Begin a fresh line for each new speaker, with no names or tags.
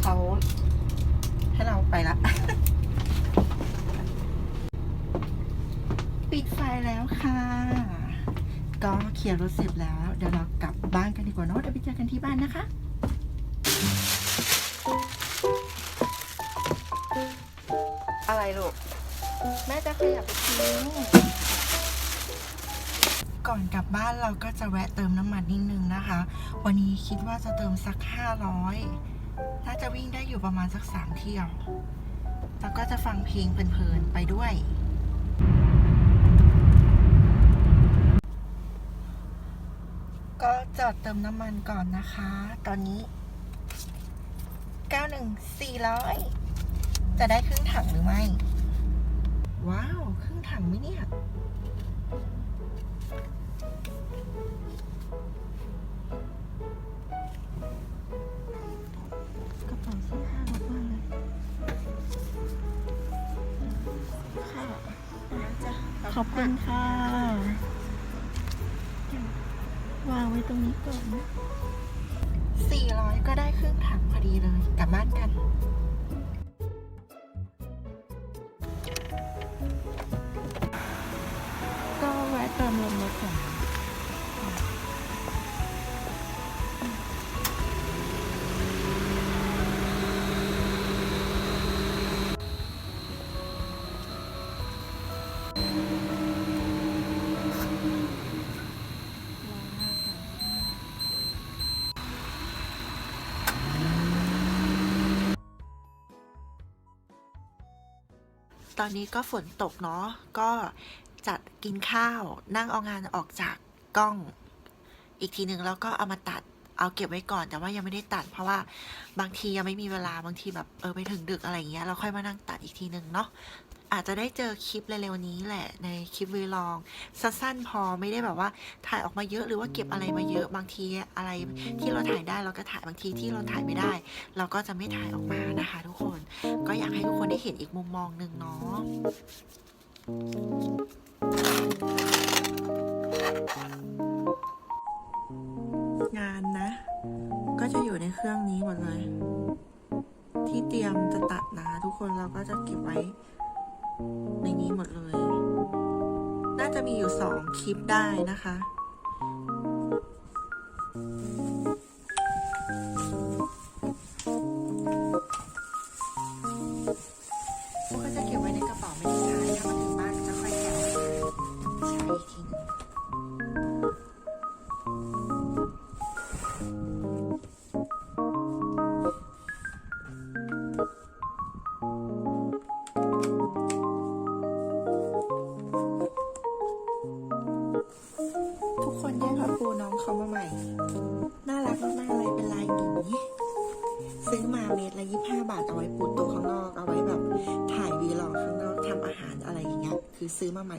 เขาให้เราไปละ ปิดไฟแล้วค่ะ ก็เขียนรถเสร็จแล้ว เดี๋ยวเรากลับบ้านกันดีกว่าเนาะเดี๋ยวไปเจอกันที่บ้านนะคะอะไรลูก แม่จะขยับไปทิ้งก่อนกลับบ้านเราก็จะแวะเติมน้ำมันนิดนึงนะคะ วันนี้คิดว่าจะเติมสัก 500 น่าจะวิ่งได้อยู่ประมาณสักสามเที่ยว แล้วก็จะฟังเพลงเพลินๆไปด้วย ก็จอดเติมน้ำมันก่อนนะคะ ตอนนี้ 91 400 จะได้ครึ่งถังหรือไม่ ว้าว ครึ่งถังไหมเนี่ย อบคุณค่ะ วางไว้ตรงนี้ก่อนนะ400 ก็ได้ครึ่งถังพอดีเลย กลับบ้านกัน ตอนนี้ก็ฝนตกเนาะ ก็จัดกินข้าว นั่งเอางานออกจากกล้อง อีกทีหนึ่งแล้วก็เอามาตัด เอาเก็บไว้ก่อน แต่ว่ายังไม่ได้ตัด เพราะว่าบางทียังไม่มีเวลา บางทีแบบเออไปถึงดึกอะไรเงี้ย เราค่อยมานั่งตัดอีกทีหนึ่งเนาะ อาจจะได้เจอคลิปเร็วๆนี้แหละในคลิปวีลองสั้นๆพอไม่ได้แบบว่าถ่ายออกมาเยอะหรือว่าเก็บอะไรมาเยอะบางทีอะไรที่เราถ่ายได้เราก็ถ่ายบางทีที่เราถ่ายไม่ได้ เราก็จะไม่ถ่ายออกมานะคะ ทุกคนก็อยากให้ทุกคนได้เห็นอีกมุมมองหนึ่งเนาะงานนะ ก็จะอยู่ในเครื่องนี้หมดเลย ที่เตรียมจะตัดนะ ทุกคนเราก็จะเก็บไว้ ในนี้หมดเลย น่าจะมีอยู่สองคลิปได้นะคะ ก็จะเก็บไว้ในกระเป๋าไม่ได้ใช้ถ้ามาถึงบ้านจะค่อยแกะออกมาใช้อีกทีนึง ซื้อมาเม็ดละยี่ห้าบาทเอาไว้ปูโต๊ะข้างนอก เอาไว้แบบถ่ายวีลอกข้างนอกทำอาหารอะไรอย่างเงี้ยคือซื้อมาใหม่